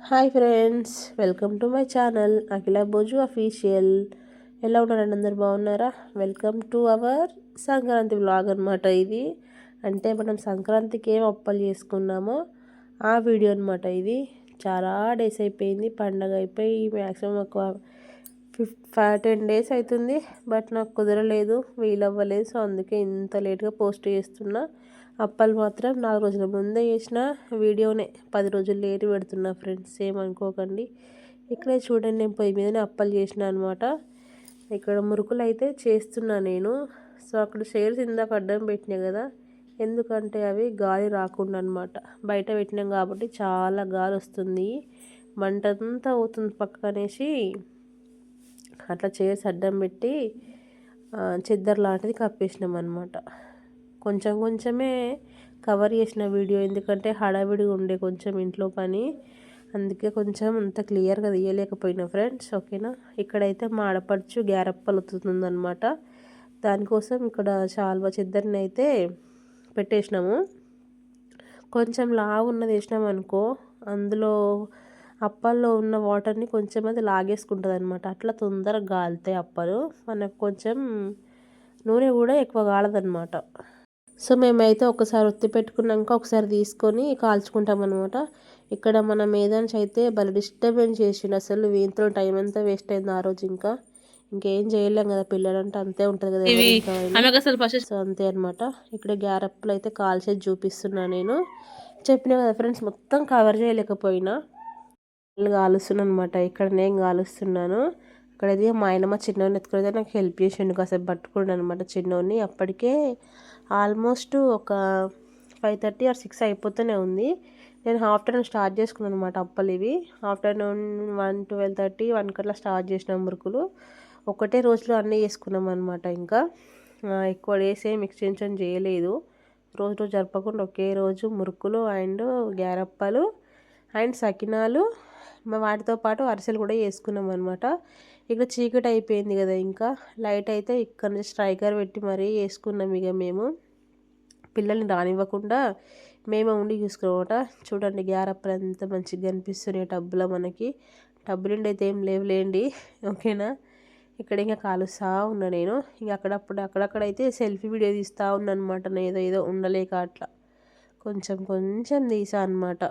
Hi friends welcome to my channel Akhila Boju official. ఎలా ఉన్నారండి అందరు బాగున్నారా? Welcome to our Sankranti blog అనమాట ఇది. అంటే మనం సంక్రాంతికి ఏం అప్పలు చేసుకున్నామో ఆ వీడియో అనమాట ఇది. చాలా డేస్ అయిపోయింది పండగ అయిపోయి మ్యాక్సిమం ఒక ఫిఫ్ ఫైవ్ టెన్ డేస్ అవుతుంది. బట్ నాకు కుదరలేదు వీలవ్వలేదు. సో అందుకే ఇంత లేట్గా పోస్ట్ చేస్తున్నా. అప్పలు మాత్రం నాలుగు రోజుల ముందే చేసిన వీడియోనే. పది రోజులు లేట్ పెడుతున్నా ఫ్రెండ్స్ ఏమనుకోకండి అనుకోకండి. ఇక్కడే చూడండి నేను పొయ్యి మీదనే అప్పలు చేసిన అనమాట ఇక్కడ మురుకులు అయితే చేస్తున్నా నేను. సో అక్కడ షేర్స్ ఇందాక అడ్డం పెట్టినా కదా ఎందుకంటే అవి గాలి రాకుండా అనమాట బయట పెట్టినాం కాబట్టి చాలా గాలి వస్తుంది. మంట అంతా అవుతుంది పక్కనేసి అట్లా చైర్స్ అడ్డం పెట్టి చెద్దర్ లాంటిది కప్పేసినాం అనమాట కొంచెం కొంచెమే కవర్ చేసిన వీడియో. ఎందుకంటే హడావిడిగా ఉండే కొంచెం ఇంట్లో పని. అందుకే కొంచెం అంత క్లియర్గా తీయలేకపోయినా ఫ్రెండ్స్ ఓకేనా? ఇక్కడైతే మా ఆడపడుచు గ్యారప్పలు అనమాట దానికోసం ఇక్కడ చాల్వ చిద్దరిని అయితే పెట్టేసినాము. కొంచెం లావు ఉన్నది వేసినాం అనుకో అందులో అప్పల్లో ఉన్న వాటర్ని కొంచెం అది లాగేసుకుంటుంది అనమాట అట్లా తొందరగా గాలుతాయి అప్పలు. మనకు కొంచెం నూనె కూడా ఎక్కువ కాలదనమాట సో మేమైతే ఒకసారి ఒత్తి పెట్టుకున్నాక ఒకసారి తీసుకొని కాల్చుకుంటాం అనమాట ఇక్కడ మన మేదాన్స్ అయితే భలే డిస్టర్బెన్స్ చేసిండు అసలు. వీంతో టైం అంతా వేస్ట్ అయింది ఆ రోజు ఇంకా. ఇంకేం చేయలేం కదా పిల్లలు అంటే అంతే ఉంటుంది కదా సో అంతే అనమాట ఇక్కడ గ్యారప్పులు అయితే కాల్చేది చూపిస్తున్నా నేను. చెప్పిన కదా ఫ్రెండ్స్ మొత్తం కవర్ చేయలేకపోయినా. కాలుస్తున్నాను అనమాట ఇక్కడ నేను కాలుస్తున్నాను. అక్కడైతే మా ఆయన మా చిన్నోని ఎత్తుకునే నాకు హెల్ప్ చేసిండు కాసేపు పట్టుకున్నాడు అనమాట చిన్నోని అప్పటికే ఆల్మోస్ట్ ఒక ఫైవ్ థర్టీ ఆర్ సిక్స్ అయిపోతూనే ఉంది. నేను ఆఫ్టర్నూన్ స్టార్ట్ చేసుకున్నాను అనమాట అప్పలు ఇవి. Afternoon one twelve thirty one కట్లా స్టార్ట్ చేసిన మురుకులు. ఒకటే రోజులో అన్నీ చేసుకున్నాం అనమాట ఇంకా. ఎక్కువ డేస్ ఏం ఎక్స్టెన్షన్ చేయలేదు. రోజు రోజు జరపకుండా ఒకే రోజు మురుకులు అండ్ గ్యారప్పలు అండ్ సకినాలు వాటితో పాటు అరిసెలు కూడా వేసుకున్నాం అనమాట ఇక్కడ చీకటి అయిపోయింది కదా ఇంకా. లైట్ అయితే ఇక్కడ నుంచి స్ట్రైకర్ పెట్టి మరీ వేసుకున్నాం ఇక మేము. పిల్లల్ని రానివ్వకుండా మేమే ఉండి చూసుకోమాట చూడండి గ్యారప్పులు ఎంత మంచిగా కనిపిస్తున్నాయి టబ్బులో మనకి. టబ్బు నిండి అయితే ఏం లేవులేండి. ఓకేనా? ఇక్కడ ఇంకా కాలుస్తూ ఉన్నా నేను. ఇంక అక్కడప్పుడు అక్కడక్కడైతే సెల్ఫీ వీడియో తీస్తూ ఉన్నాను అనమాట ఏదో ఏదో ఉండలేక అట్లా. కొంచెం కొంచెం తీసా అనమాట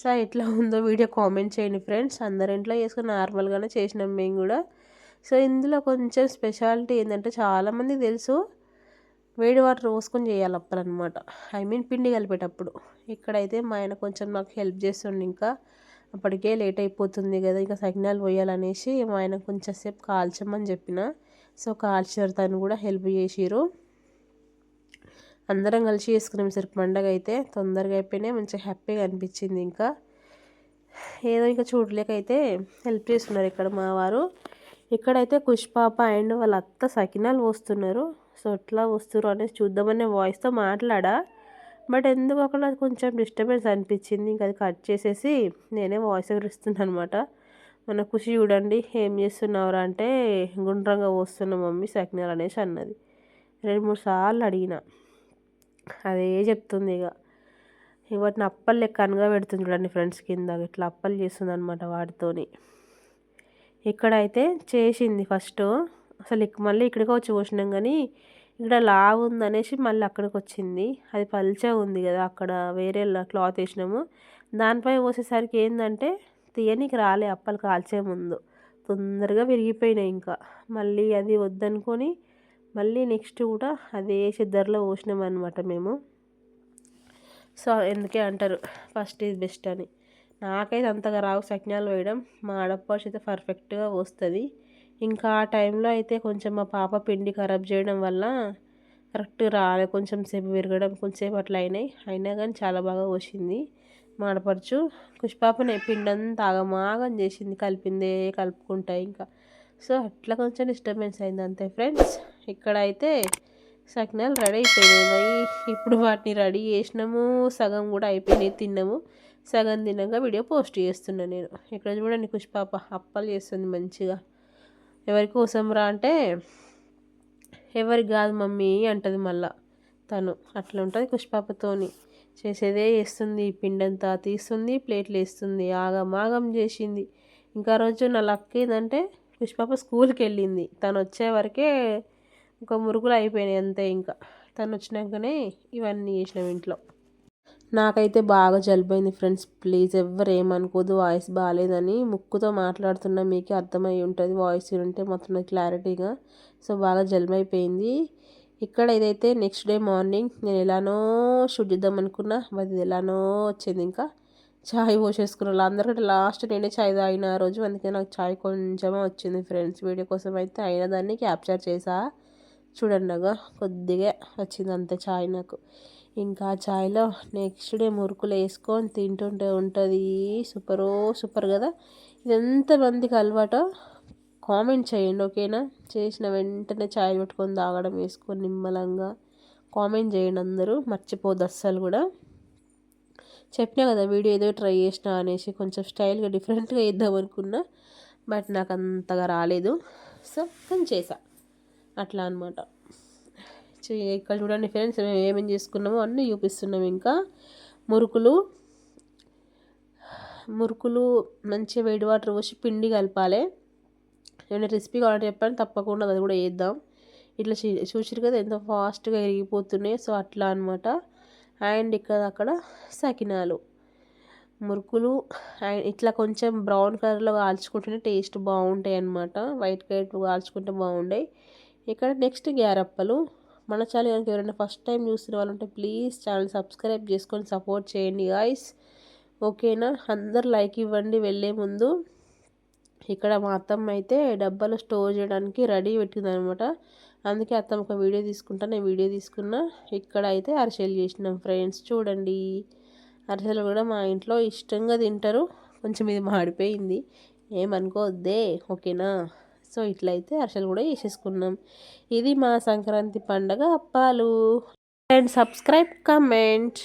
సో ఎట్లా ఉందో వీడియో కామెంట్ చేయండి ఫ్రెండ్స్. అందరి ఇంట్లో చేసుకుని నార్మల్గానే చేసినాం మేము కూడా. సో ఇందులో కొంచెం స్పెషాలిటీ ఏంటంటే చాలామంది తెలుసు వేడి వాటర్ పోసుకొని చేయాలి అప్పలనమాట ఐ మీన్ పిండి కలిపేటప్పుడు. ఇక్కడైతే మా ఆయన కొంచెం నాకు హెల్ప్ చేస్తుండే ఇంకా. అప్పటికే లేట్ అయిపోతుంది కదా ఇంకా సిగ్నల్ పోయాలనేసి మా ఆయన కొంచెం సేపు కాల్చమని చెప్పిన. సో కాల్చారు తను కూడా హెల్ప్ చేసిరు అందరం కలిసి చేసుకున్నాం. సార్ పండగ అయితే తొందరగా అయిపోయినాయి మంచిగా హ్యాపీగా అనిపించింది ఇంకా. ఏదో ఇంకా అయితే హెల్ప్ చేస్తున్నారు ఇక్కడ మా వారు. ఇక్కడైతే కుష్పాప అండ్ వాళ్ళ అత్త సకినాలు పోస్తున్నారు. సో ఎట్లా వస్తున్నారు అనేసి చూద్దామనే వాయిస్తో మాట్లాడా. బట్ ఎందుకు అక్కడ కొంచెం డిస్టర్బెన్స్ అనిపించింది. ఇంకా అది కట్ చేసేసి నేనే వాయిస్ ఓవర్ ఇస్తున్నాను అనమాట మన ఖుషి చూడండి ఏం చేస్తున్నావురా? అంటే గుండ్రంగా పోస్తున్నా మమ్మీ సకినాలు అనేసి అన్నది. రెండు మూడు సార్లు అడిగిన. అదే చెప్తుంది ఇక వాటిని అప్పలు లెక్క అనగా పెడుతుంది చూడండి ఫ్రెండ్స్ కింద. ఇట్లా అప్పలు చేస్తుంది అనమాట వాటితోని. ఇక్కడైతే చేసింది ఫస్ట్. అసలు మళ్ళీ ఇక్కడికి వచ్చి పోసినాం కానీ ఇక్కడ లావు ఉందనేసి మళ్ళీ అక్కడికి వచ్చింది. అది పల్చా ఉంది కదా అక్కడ వేరే క్లాత్ వేసినాము. దానిపై పోసేసరికి ఏంటంటే తీయనికి రాలే అప్పలు కాల్చే ముందు. తొందరగా విరిగిపోయినాయి ఇంకా. మళ్ళీ అది వద్దనుకొని మళ్ళీ నెక్స్ట్ కూడా అదే సిద్దర్లో పోసినాం అనమాట మేము. సో ఎందుకే అంటారు? ఫస్ట్ ఈజ్ బెస్ట్ అని. నాకైతే అంతగా రావు సజ్ఞాలు వేయడం. మా ఆడపడుచు అయితే పర్ఫెక్ట్గా వస్తుంది ఇంకా ఆ టైంలో అయితే కొంచెం మా పాప పిండి ఖరాబ్ చేయడం వల్ల కరెక్ట్ రాలే. కొంచెం సేపు విరగడం కొంచెంసేపు అట్లా అయినాయి. అయినా కానీ చాలా బాగా వచ్చింది మాడపరచు కుష్పాపనే పిండి అంతా ఆగమాగం చేసింది. కలిపిందే కలుపుకుంటాయి ఇంకా. సో అట్లా కొంచెం డిస్టర్బెన్స్ అయింది అంతే ఫ్రెండ్స్. ఇక్కడ అయితే సకినాలు రెడీ అయిపోయినాయి. ఇప్పుడు వాటిని రెడీ చేసినాము. సగం కూడా అయిపోయినాయి తిన్నాము. సగం తిన్నాక వీడియో పోస్ట్ చేస్తున్నాను నేను. ఇక్కడ చూడండి కుష్పాప అప్పలు చేస్తుంది మంచిగా. ఎవరి కోసం రా అంటే ఎవరికి కాదు మమ్మీ అంటది మళ్ళా తను. అట్లా ఉంటుంది కుష్పాపతోని చేసేదే వేస్తుంది పిండంతా తీస్తుంది ప్లేట్లు వేస్తుంది ఆగమాగం చేసింది. ఇంకా రోజు నా లక్ ఏంటంటే కుష్పాప స్కూల్కి వెళ్ళింది. తను వచ్చే వరకే ఒక మురుగులు అయిపోయినాయి అంతే ఇంకా. తను వచ్చినాకనే ఇవన్నీ చేసినాం ఇంట్లో. నాకైతే బాగా జలుబైంది ఫ్రెండ్స్. ప్లీజ్ ఎవరు ఏమనుకోదు వాయిస్ బాగాలేదని ముక్కుతో మాట్లాడుతున్నా మీకే అర్థమై ఉంటుంది. వాయిస్ ఉంటే మొత్తం క్లారిటీగా. సో బాగా జలుబైపోయింది. ఇక్కడ ఇదైతే నెక్స్ట్ డే మార్నింగ్ నేను ఎలానో షూట్ చేద్దాం అనుకున్నా అది ఎలానో వచ్చింది ఇంకా. చాయ్ పోసేసుకున్న. అందరికంటే లాస్ట్ నేనే చాయ్ తాగిన ఆ రోజు అందుకే నాకు చాయ్ కొంచెమే వచ్చింది ఫ్రెండ్స్. వీడియో కోసం అయితే అయిన దాన్ని క్యాప్చర్ చేసా. చూడండి కొద్దిగా వచ్చింది అంతే చాయ్ నాకు. ఇంకా చాయ్లో నెక్స్ట్ డే మురుకులు వేసుకొని తింటుంటే ఉంటుంది. సూపరో సూపర్ కదా. ఇది ఎంతమందికి అలవాటో కామెంట్ చేయండి ఓకేనా? చేసిన వెంటనే చాయ్ పెట్టుకొని తాగడం వేసుకొని నిమ్మలంగా కామెంట్ చేయండి అందరూ. మర్చిపోద్దు అస్సలు కూడా. చెప్పినా కదా వీడియో ఏదో ట్రై చేసిన అనేసి కొంచెం స్టైల్గా డిఫరెంట్గా వేద్దాం అనుకున్నా బట్ నాకు అంతగా రాలేదు. సో కానీ చేసాను అట్లా అనమాట ఇక్కడ చూడండి ఫ్రెండ్స్ మేము ఏమేమి చేసుకున్నామో అన్నీ చూపిస్తున్నాం ఇంకా. మురుకులు మురుకులు మంచిగా వేడి వాటర్ పోసి పిండి కలపాలి. ఏమైనా రెసిపీ కావాలంటే చెప్పాను తప్పకుండా అది కూడా వేద్దాం ఇట్లా చూసారు కదా ఎంత ఫాస్ట్గా ఎరిగిపోతున్నాయి సో అట్లా అనమాట అండ్ ఇక్కడ అక్కడ సకినాలు. మురుకులు అండ్ ఇట్లా కొంచెం బ్రౌన్ కలర్లో కాల్చుకుంటేనే టేస్ట్ బాగుంటాయి అనమాట వైట్ కలర్ కాల్చుకుంటే బాగుంటాయి ఇక్కడ నెక్స్ట్ గ్యారప్పలు. మన ఛానల్ కనుక ఎవరైనా ఫస్ట్ టైం చూసిన వాళ్ళు ఉంటే ప్లీజ్ ఛానల్ సబ్స్క్రైబ్ చేసుకొని సపోర్ట్ చేయండి గాయస్ ఓకేనా అందరు లైక్ ఇవ్వండి వెళ్ళే ముందు. ఇక్కడ మా అత్తమ్మ అయితే డబ్బాలో స్టోర్ చేయడానికి రెడీ పెట్టింది అనమాట అందుకే అత్తమ్మ ఒక వీడియో తీసుకుంటా నేను వీడియో తీసుకున్నా. ఇక్కడ అయితే అరిసెలు చేసినాం ఫ్రెండ్స్ చూడండి. అరిసెలు కూడా మా ఇంట్లో ఇష్టంగా తింటారు. కొంచెం ఇది మాడిపోయింది. ఏమనుకోవద్దే ఓకేనా సో ఇట్లయితే అరిసెలు కూడా వేసేసుకున్నాం ఇది మా సంక్రాంతి పండగ అప్పాలు. And subscribe comment.